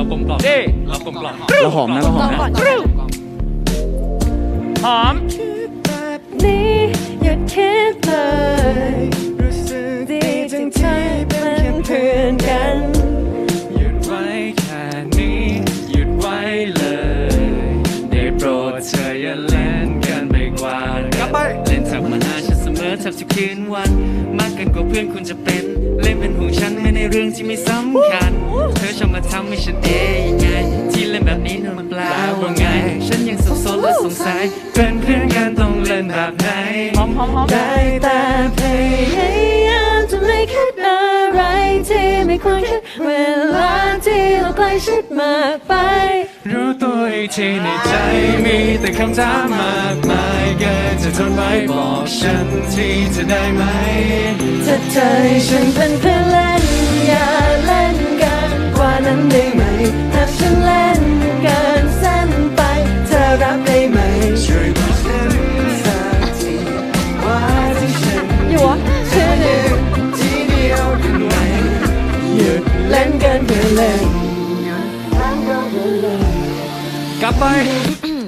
เรากลมกล่อมเด้เรากลมกล่อมเราหอมนะเราหอมนะหอมนี้หยุดคิดเลยรู้สึกดีจังที่ ทบทุกคืนวัน มากเกินกว่าเพื่อนคุณจะเป็น เล่นเป็นห่วงฉันไม่ในเรื่องที่ไม่สำคัญ เธอชอบมาทำให้ฉันเอ๊ยยังไง ที่เล่นแบบนี้นั้นมันแปลว่าไง ฉันยังสับสนและสงสัยเป็นเพื่อนกันต้องเล่นแบบไหนหอมหอมหอมได้แต่พยายามจะไม่คิดอะไรที่ไม่ควรคิดเวลาที่เราใกลชิดมากไป รู้ตัวอีกทีในใจมีแต่คำถามมากมายเกินจะทนไว้บอกฉันที่จะได้ไหมถ้าเธอให้ฉันเป็นเพื่อนเล่นยา ลับไป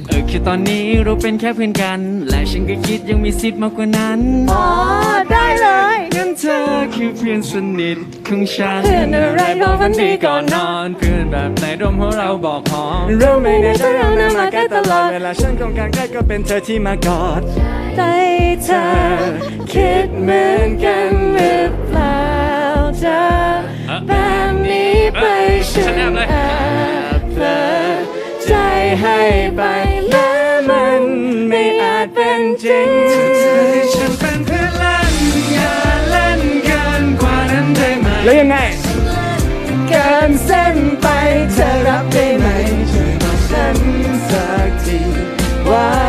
เออคือตอนนี้เราเป็นแค่เพื่อนกัน และฉันก็คิดยังมีสิทธิ์มากกว่านั้น อ๋อ ได้เลย งั้นเธอคือเพื่อนสนิทของฉัน เพื่อนอะไรบอกฝันดีก่อนนอน เพื่อนแบบไหนดมของเราบอกหอมเราไม่ได้ใช้เรานะมาใกล้ตลอด เวลาฉันคงการใกล้ก็เป็นเธอที่มากอด ใจเธอคิดเหมือนกัน ไป และมันไม่อาจเป็นจริงเธอให้ฉันเป็นเพื่อนเล่นอย่าเล่นเกินกว่านั้นได้ไหมแล้วยังไง เกินเส้นไปเธอรับได้ไหมช่วยบอกฉันสักทีว่า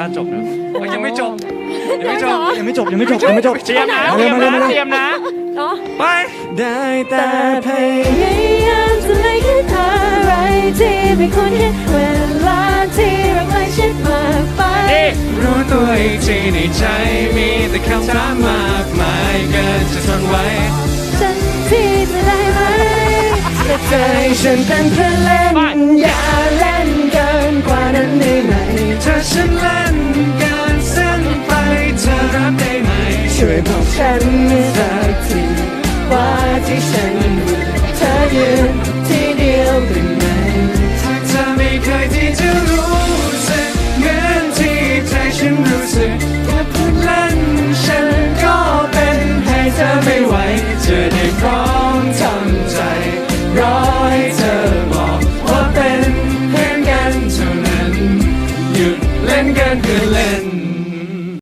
มีท่าจบนะยังไม่จบยังไม่จบยังไม่จบยังไม่จบยังไม่จบเตรียมนะมาเร็วมาเร็วมาเร็วเตรียมนะเนาะไปได้แต่แต่เพพยยายามจะไม่คิดอะไรที่ไม่ควรคิดเวลาที่เราใกล้ชิดมากไปรู้ตัวอีกทีในใจมีแต่คำถามมากมายเกินจะทนไว้ฉันที่จะได้ไหมแต่ใจฉันเป็นเพื่อนเล่นอย่าเล่นเกินกว่านั้น วยบอกฉันสักทีว่าที่ฉันมีเธอยืนที่เดียวกันไหมถ้าเธอไม่เคยที่จะรู้สึกเหมือนที่ใจฉันรู้สึกแค่พูดเล่นฉันก็เป็นให้เธอไม่ไหวเธอได้พร้อมทำใจรอให้เธอบอกว่าเป็นเพื่อนกันเท่านั้นหยุดเล่นกันเพื่อเล่น